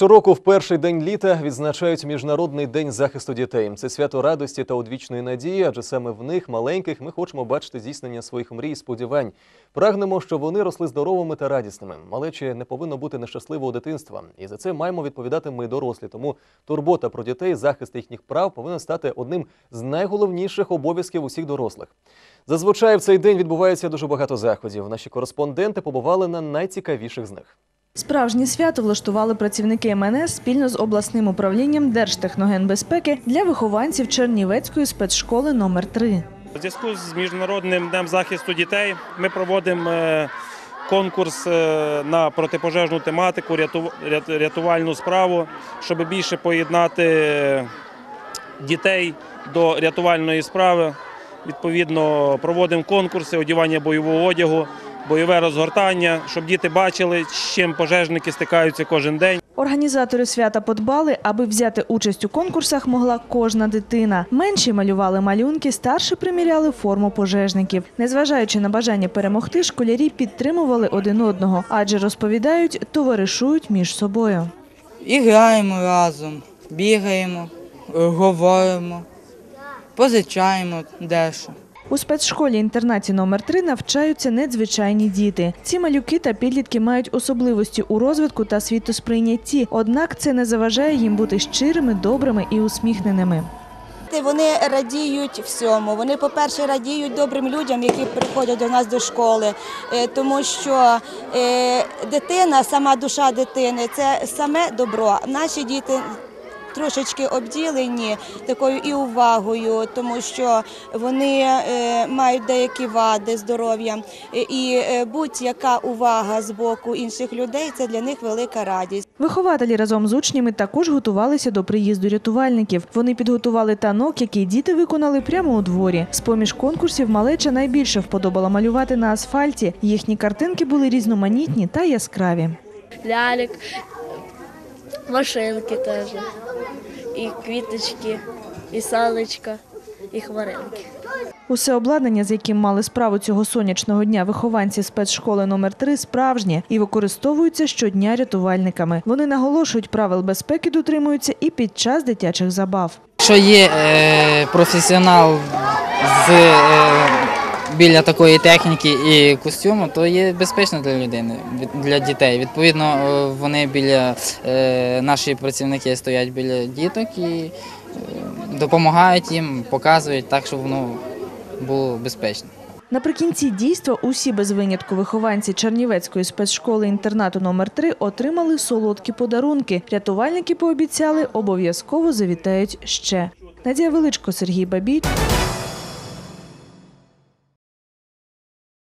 Щороку в перший день літа відзначають Міжнародний день захисту дітей. Це свято радості та одвічної надії, адже саме в них, маленьких, ми хочемо бачити здійснення своїх мрій і сподівань. Прагнемо, щоб вони росли здоровими та радісними. Малечі не повинно бути нещасливого дитинства. І за це маємо відповідати ми дорослі. Тому турбота про дітей, захист їхніх прав повинен стати одним з найголовніших обов'язків усіх дорослих. Зазвичай в цей день відбувається дуже багато заходів. Наші кореспонденти побували на найцікавіших з них. Справжнє свято влаштували працівники МНС спільно з обласним управлінням Держтехногенбезпеки для вихованців Чернівецької спецшколи номер 3 У зв'язку з міжнародним днем захисту дітей ми проводимо е, конкурс е, на протипожежну тематику, рятувальну справу, щоб більше поєднати е, дітей до рятувальної справи. Відповідно, проводимо конкурси одягання бойового одягу, бойове розгортання, щоб діти бачили, з чим пожежники стикаються кожен день. Організатори свята подбали, аби взяти участь у конкурсах могла кожна дитина. Менші малювали малюнки, старші приміряли форму пожежників. Незважаючи на бажання перемогти, школярі підтримували один одного, адже розповідають, товаришують між собою. І граємо разом, бігаємо, говоримо, позичаємо дещо. У спецшколі-інтернаті номер 3 навчаються надзвичайні діти. Ці малюки та підлітки мають особливості у розвитку та світосприйнятті, однак це не заважає їм бути щирими, добрими і усміхненими. Вони радіють всьому. Вони, по-перше, радіють добрим людям, які приходять до нас до школи, е, тому що е, дитина, сама душа дитини це саме добро. Наші діти. Трошечки обділені такою і увагою, тому що вони е, мають деякі вади здоров'я, Е, і е, будь-яка увага з боку інших людей це для них велика радість. Вихователі разом з учнями також готувалися до приїзду рятувальників. Вони підготували танок, який діти виконали прямо у дворі. З поміж конкурсів малеча найбільше вподобала малювати на асфальті. Їхні картинки були різноманітні та яскраві. лялек, машинки теж, і квіточки, і салечка, і хмаринки. Усе обладнання, з яким мали справу цього сонячного дня вихованці спецшколи номер 3 справжнє і використовуються щодня рятувальниками. Вони наголошують, правил безпеки дотримуються і під час дитячих забав. Якщо є е, професіонал з, е, біля такої техніки і костюму, то є безпечно для людини, для дітей. Відповідно, е, вони біля е, наші працівники стоять біля діток і е, допомагають їм, показують так, щоб воно було безпечно. Наприкінці дійства усі без винятку вихованці Чернівецької спецшколи інтернату номер 3 отримали солодкі подарунки. Рятувальники пообіцяли, обов'язково завітають ще. Надія Величко, Сергій Бабій.